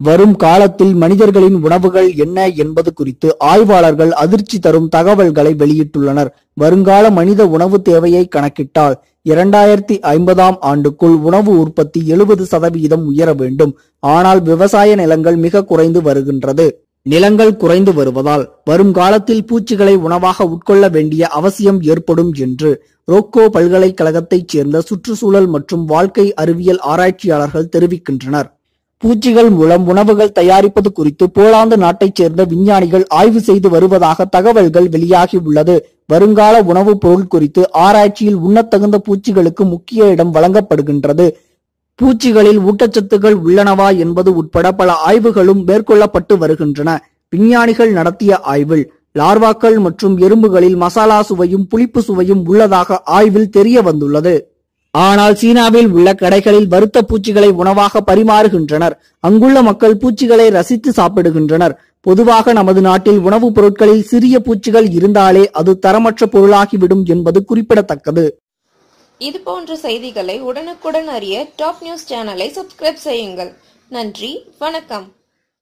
வரும் காலத்தில் மனிதர்களின் உணவுகள் என்ன என்பது குறித்து ஆய்வாளர்கள் அதிர்ச்சி தரும் தகவல்களை வெளியிட்டுள்ளனர். வருங்கால மனித உணவு தேவையை கணக்கிட்டால் இரண்டாயிரத்தி ஐம்பதாம் ஆண்டுக்குள் உணவு உற்பத்தி எழுபது சதவீதம் உயர வேண்டும். ஆனால் விவசாய நிலங்கள் மிக குறைந்து வருகின்றது. நிலங்கள் குறைந்து வருவதால் வரும் காலத்தில் பூச்சிகளை உணவாக உட்கொள்ள வேண்டிய அவசியம் ஏற்படும் என்று ரோக்கோ பல்கலைக்கழகத்தைச் சேர்ந்த சுற்றுச்சூழல் மற்றும் வாழ்க்கை அறிவியல் ஆராய்ச்சியாளர்கள் தெரிவிக்கின்றனர். பூச்சிகள் மூலம் உணவுகள் தயாரிப்பது குறித்து போலாந்து நாட்டைச் சேர்ந்த விஞ்ஞானிகள் ஆய்வு செய்து வருவதாக தகவல்கள் வெளியாகி உள்ளது. வருங்கால உணவுப் பொருள் குறித்து ஆராய்ச்சியில் உண்ணத்தகுந்த பூச்சிகளுக்கு முக்கிய இடம் வழங்கப்படுகின்றது. பூச்சிகளில் ஊட்டச்சத்துக்கள் உள்ளனவா என்பது உட்பட பல ஆய்வுகளும் மேற்கொள்ளப்பட்டு வருகின்றன. விஞ்ஞானிகள் நடத்திய ஆய்வில் லார்வாக்கள் மற்றும் எறும்புகளில் மசாலா சுவையும் புளிப்பு சுவையும் உள்ளதாக ஆய்வில் தெரிய வந்துள்ளது ஆனால் சீனாவில் உள்ள கடைகளில் வறுத்த பூச்சிகளை உணவாக பரிமாறுகின்றனர். அங்குள்ள மக்கள் பூச்சிகளை ரசித்து சாப்பிடுகின்றனர். பொதுவாக நமது நாட்டில் உணவுப் பொருட்களில் சிறிய பூச்சிகள் இருந்தாலே அது தரமற்ற பொருளாகிவிடும் என்பது குறிப்பிடத்தக்கது. இது போன்ற செய்திகளை உடனுக்குடன் அறிய டாப் நியூஸ் சேனலை சப்ஸ்கிரைப் செய்யுங்கள். நன்றி வணக்கம்.